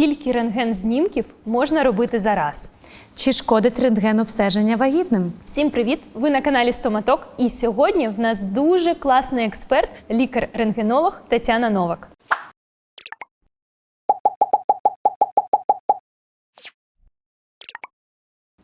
Скільки рентген-знімків можна робити за раз? Чи шкодить рентген обстеження вагітним? Всім привіт! Ви на каналі Стоматок. І сьогодні в нас дуже класний експерт, лікар-рентгенолог Тетяна Новак.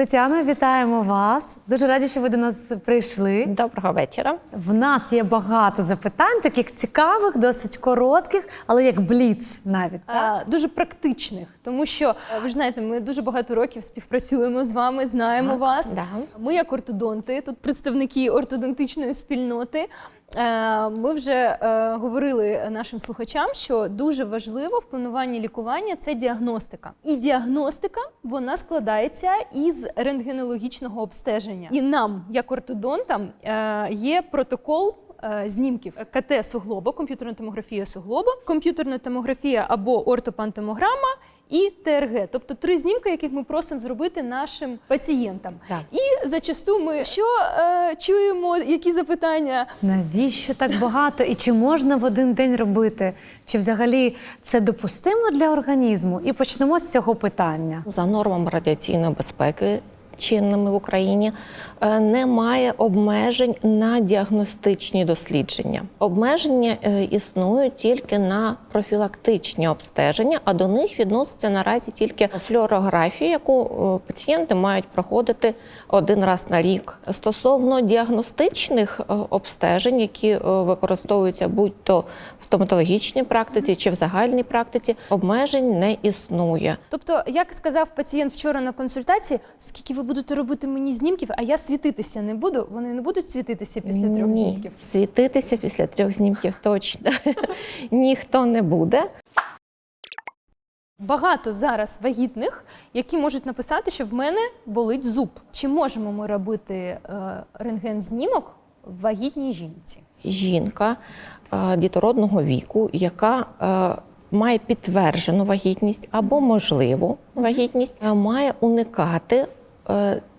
Тетяна, вітаємо вас. Дуже раді, що ви до нас прийшли. Доброго вечора. В нас є багато запитань, таких цікавих, досить коротких, але як бліц навіть. А, дуже практичних, тому що е, ви ж знаєте, ми дуже багато років співпрацюємо з вами, знаємо вас. да. Ми, як ортодонти, тут представники ортодонтичної спільноти. Е, Ми вже е, говорили нашим слухачам, що дуже важливо в плануванні лікування це діагностика. І діагностика вона складається із рентгенологічного обстеження. І нам, як ортодонтам, е, є протокол знімків КТ суглоба, комп'ютерна томографія суглоба, комп'ютерна томографія або ортопантомограма і ТРГ, тобто три знімки, яких ми просимо зробити нашим пацієнтам. Так. І зачасту ми що е, чуємо, які запитання. Навіщо так багато? І чи можна в один день робити? Чи взагалі це допустимо для організму? І почнемо з цього питання. За нормами радіаційної безпеки чинними в Україні е, немає обмежень на діагностичні дослідження. Обмеження е, існують тільки на профілактичні обстеження, а до них відноситься наразі тільки флюорографія, яку е, пацієнти мають проходити один раз на рік. Стосовно діагностичних обстежень, які використовуються будь-то в стоматологічній практиці чи в загальній практиці, обмежень не існує. Тобто, як сказав пацієнт вчора на консультації, скільки ви будете робити мені знімків, а я світитися не буду. Вони не будуть світитися після трьох Ні, знімків. Світитися після трьох знімків точно ніхто не буде. Багато зараз вагітних, які можуть написати, що в мене болить зуб. Чи можемо ми робити е, рентген-знімок в вагітній жінці? Жінка е, дітородного віку, яка е, має підтверджену вагітність або можливу вагітність, е, має уникати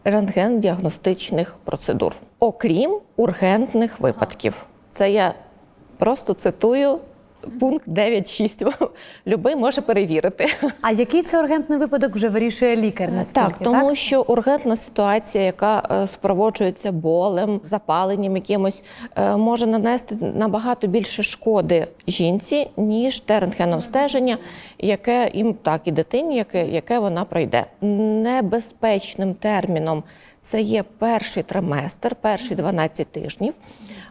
рентген-діагностичних процедур, окрім ургентних випадків. Це я просто цитую пункт 9.6. Любий може перевірити. А який це ургентний випадок вже вирішує лікар? Наскільки, Так, тому що ургентна ситуація, яка е, супроводжується болем, запаленням якимось, е, може нанести набагато більше шкоди жінці, ніж те рентгеновстеження, яке їм так і дитині, яке, яке вона пройде. Небезпечним терміном це є перший триместр, перші 12 тижнів.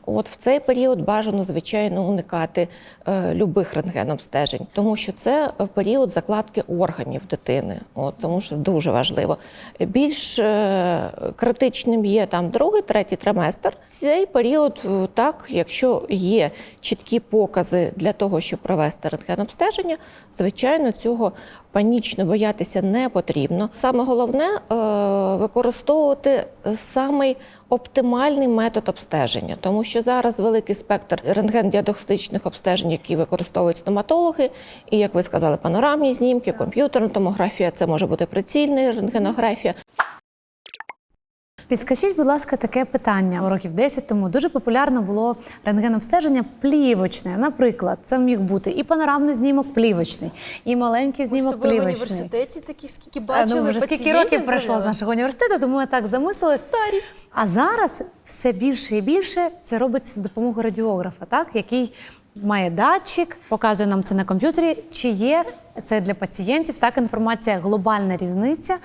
От в цей період бажано, звичайно, уникати е, любих рентгенобстежень, тому що це е, період закладки органів дитини. От, тому що дуже важливо. Більш е, критичним є там другий, третій триместр. Цей період, е, так, якщо є чіткі покази для того, щоб провести рентгенобстеження, звичайно, цього панічно боятися не потрібно. Саме головне е, використовувати самий оптимальний метод обстеження, тому що зараз великий спектр рентген-діагностичних обстежень, які використовують стоматологи, і як ви сказали, панорамні знімки, комп'ютерна томографія, це може бути прицільна рентгенографія. Підскажіть, будь ласка, таке питання. Років 10 тому дуже популярно було рентгенобстеження плівочне. Наприклад, це міг бути і панорамний знімок плівочний, і маленький Ми з знімок тобою в університеті такі скільки Е, бачили. ну, вже скільки років пройшло з нашого університету, тому ми так замислились. Старість. А зараз все більше і більше це робиться з допомогою радіографа, так який має датчик, показує нам це на комп'ютері. Чи є це для пацієнтів так інформація, глобальна різниця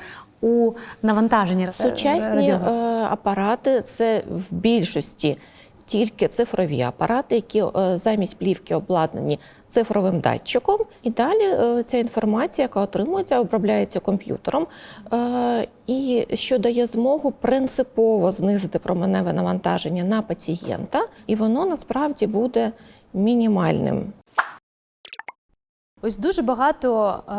у навантаженні Сучасні радіографа? е, апарати це в більшості тільки цифрові апарати, які е, замість плівки обладнані цифровим датчиком. І далі е, ця інформація, яка отримується, обробляється комп'ютером, е, і що дає змогу принципово знизити променеве навантаження на пацієнта, і воно насправді буде мінімальним. Ось дуже багато е,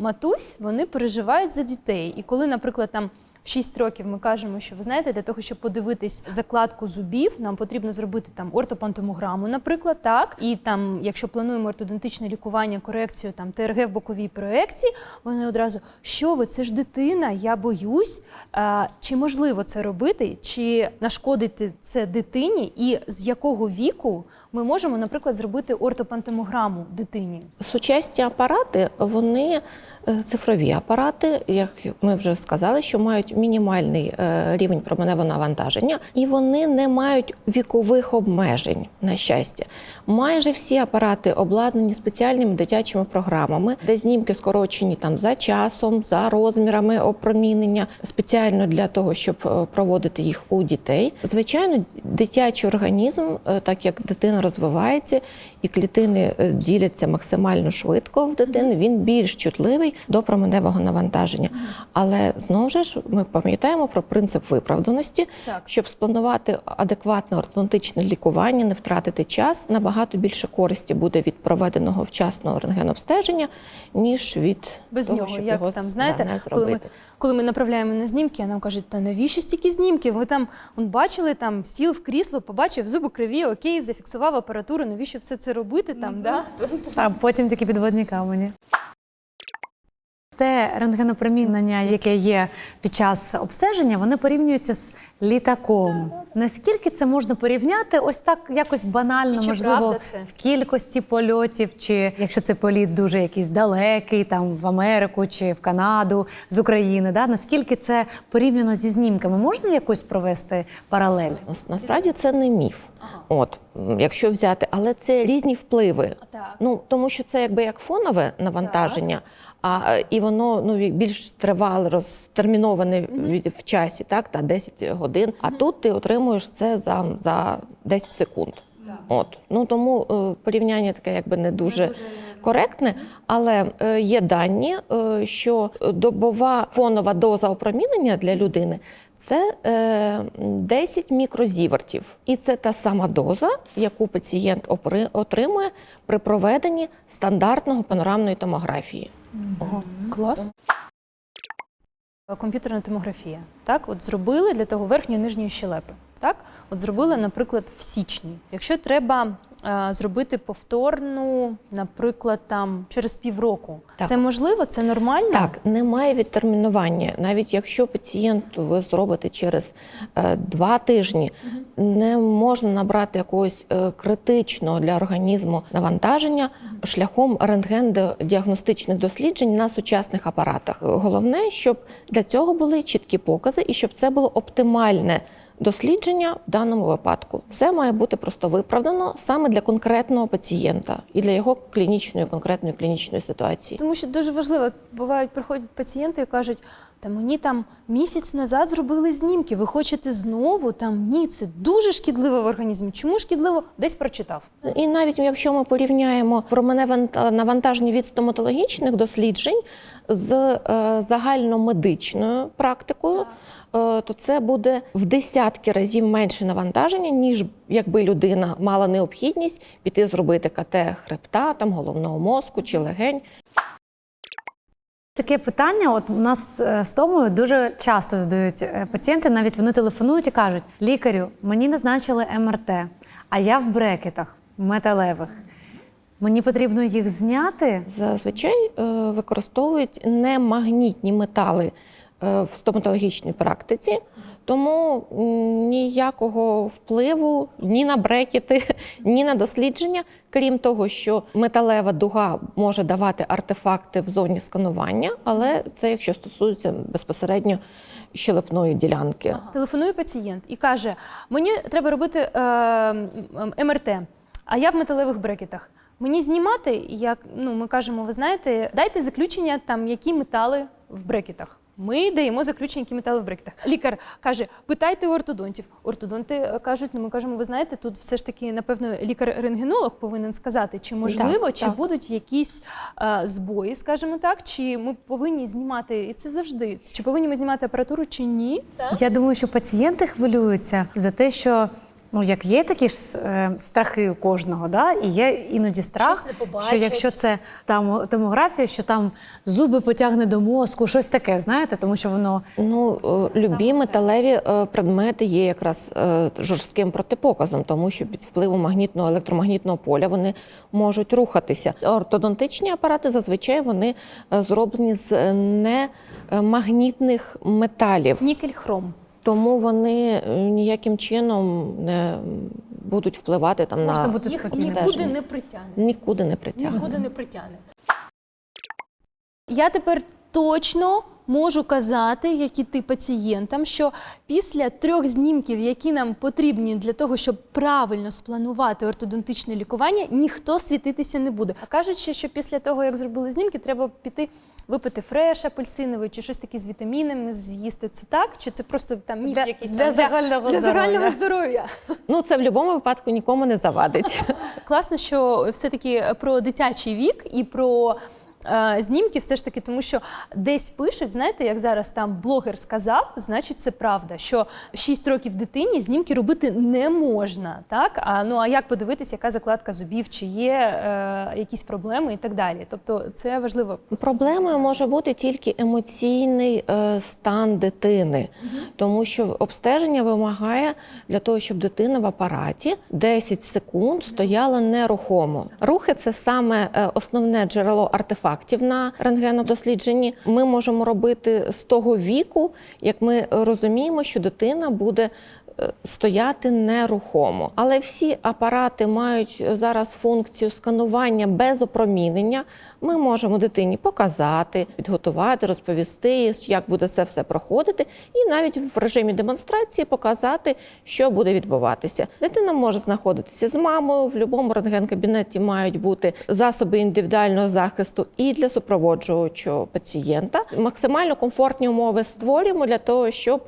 матусь вони переживають за дітей. І коли, наприклад, там 6 років ми кажемо, що ви знаєте, для того, щоб подивитись закладку зубів, нам потрібно зробити там ортопантомограму, наприклад, так. І там, якщо плануємо ортодонтичне лікування, корекцію там ТРГ в боковій проекції, вони одразу що ви, це ж дитина, я боюсь. А, чи можливо це робити, чи нашкодити це дитині, і з якого віку ми можемо, наприклад, зробити ортопантомограму дитині? Сучасні апарати, вони е, цифрові апарати, як ми вже сказали, що мають мінімальний е, рівень променевого навантаження, і вони не мають вікових обмежень, на щастя. Майже всі апарати обладнані спеціальними дитячими програмами, де знімки скорочені там за часом, за розмірами опромінення, спеціально для того, щоб е, проводити їх у дітей. Звичайно, дитячий організм, е, так як дитина розвивається і клітини діляться максимально швидко в дитини, він більш чутливий до променевого навантаження. Але знову ж ми пам'ятаємо про принцип виправданості, Так. щоб спланувати адекватне ортодонтичне лікування, не втратити час. Набагато більше користі буде від проведеного вчасного рентгенобстеження, ніж від Без того, нього, щоб як його там знаєте, да, не коли ми, коли ми направляємо на знімки, а нам кажуть, та навіщо стільки знімків? Ви там он бачили, там сів в крісло, побачив зуби криві, окей, зафіксував апаратуру. Навіщо все це робити? Там да А потім тільки підводні камені. Те рентгенопромінення, яке є під час обстеження, вони порівнюються з літаком. Наскільки це можна порівняти? Ось так якось банально, чи можливо, в кількості польотів, чи якщо це політ дуже якийсь далекий, там в Америку чи в Канаду з України. Да? Наскільки це порівняно зі знімками? Можна якось провести паралель? Насправді це не міф. От, якщо взяти, але це різні впливи. Так. Ну тому що це якби як фонове навантаження, а е, і воно ну більш тривале, розтерміноване від в часі, так та 10 годин. А тут ти отримуєш це за, за 10 секунд. От ну тому е, порівняння таке якби не дуже коректне, але е, є дані, е, що добова фонова доза опромінення для людини це е, 10 мікрозівертів. І це та сама доза, яку пацієнт опри- отримує при проведенні стандартного панорамної томографії. Ого, клас. Комп'ютерна томографія. Так, от зробили для того верхньої нижньої щелепи. Так, от зробили, наприклад, в січні. Якщо треба е, зробити повторну, наприклад, там через півроку, Так. це можливо, це нормально? Так, немає відтермінування. Навіть якщо пацієнту ви зробите через е, два тижні, не можна набрати якогось е, критичного для організму навантаження шляхом рентген-діагностичних досліджень на сучасних апаратах. Головне, щоб для цього були чіткі покази і щоб це було оптимальне. Дослідження в даному випадку все має бути просто виправдано саме для конкретного пацієнта і для його клінічної конкретної клінічної ситуації. Тому що дуже важливо, бувають, приходять пацієнти і кажуть, та мені там місяць назад зробили знімки, ви хочете знову? Там ні, це дуже шкідливо в організмі. Чому шкідливо? Десь прочитав. І навіть якщо ми порівняємо променеве навантаження від стоматологічних досліджень з е, загальномедичною практикою, е, то це буде в десятки разів менше навантаження, ніж якби людина мала необхідність піти зробити КТ хребта, там головного мозку чи легень. Таке питання, от у нас е, з Томою дуже часто задають е, пацієнти, навіть вони телефонують і кажуть: лікарю, мені назначили МРТ, а я в брекетах металевих. Мені потрібно їх зняти. Зазвичай е, використовують немагнітні метали е, в стоматологічній практиці, тому ніякого впливу ні на брекети, ні на дослідження, крім того, що металева дуга може давати артефакти в зоні сканування, але це якщо стосується безпосередньо щелепної ділянки. Телефонує пацієнт і каже: мені треба робити е, МРТ, а я в металевих брекетах. Мені знімати, як ну ми кажемо, ви знаєте, дайте заключення, там які метали в брекетах. Ми даємо заключення, які метали в брекетах. Лікар каже: питайте у ортодонтів. Ортодонти е, кажуть, ну ми кажемо, ви знаєте, тут все ж таки, напевно, лікар-рентгенолог повинен сказати, чи можливо, Так, чи так. будуть якісь е, збої, скажімо так, чи ми повинні знімати, і це завжди, чи повинні ми знімати апаратуру, чи ні. Я думаю, що пацієнти хвилюються за те, що Ну, як є такі ж е, страхи у кожного, да? і є іноді страх, що якщо це там томографія, що там зуби потягне до мозку, щось таке, знаєте, тому що воно Ну, е, любі металеві е, предмети є якраз е, жорстким протипоказом, тому що під впливом магнітного електромагнітного поля вони можуть рухатися. Ортодонтичні апарати зазвичай вони зроблені з немагнітних металів, Нікель хром. Тому вони е, ніяким чином не будуть впливати там Можна на бути Їх нікуди не притягне. нікуди не притягне. Нікуди не притягне. Я тепер точно можу казати, як і ти пацієнтам, що після трьох знімків, які нам потрібні для того, щоб правильно спланувати ортодонтичне лікування, ніхто світитися не буде. А кажуть, ще, що після того, як зробили знімки, треба піти випити фреш апельсиновий чи щось таке з вітамінами, з'їсти. Це так? Чи це просто там міф Для- якийсь для там, загального для здоров'я. загального здоров'я? Ну це в будь-якому випадку нікому не завадить. Класно, що все-таки про дитячий вік і про е, знімки, все ж таки, тому що десь пишуть, знаєте, як зараз там блогер сказав, значить це правда, що 6 років дитині знімки робити не можна. Так? А, ну а як подивитися, яка закладка зубів, чи є е, якісь проблеми і так далі. Тобто це важливо. Проблемою може бути тільки емоційний е, стан дитини, тому що обстеження вимагає для того, щоб дитина в апараті 10 секунд стояла нерухомо. Рухи це саме е, основне джерело артефактів на рентгенодослідженні. Ми можемо робити з того віку, як ми розуміємо, що дитина буде стояти нерухомо. Але всі апарати мають зараз функцію сканування без опромінення. Ми можемо дитині показати, підготувати, розповісти, як буде це все проходити, і навіть в режимі демонстрації показати, що буде відбуватися. Дитина може знаходитися з мамою. В будь-якому рентген-кабінеті мають бути засоби індивідуального захисту і для супроводжуючого пацієнта. Максимально комфортні умови створюємо для того, щоб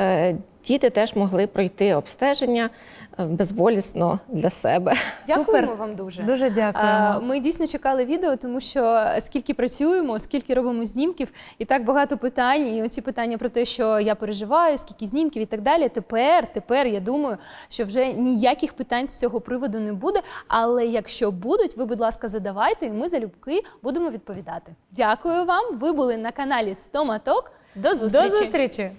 е, діти теж могли пройти обстеження е, безболісно для себе. Дякуємо вам дуже. Дуже дякуємо. Е, Ми дійсно чекали відео, тому що скільки працюємо, скільки робимо знімків, і так багато питань. І оці питання про те, що я переживаю, скільки знімків і так далі. Тепер, тепер я думаю, що вже ніяких питань з цього приводу не буде. Але якщо будуть, ви, будь ласка, задавайте, і ми залюбки будемо відповідати. Дякую вам. Ви були на каналі Стоматок. До зустрічі. До зустрічі!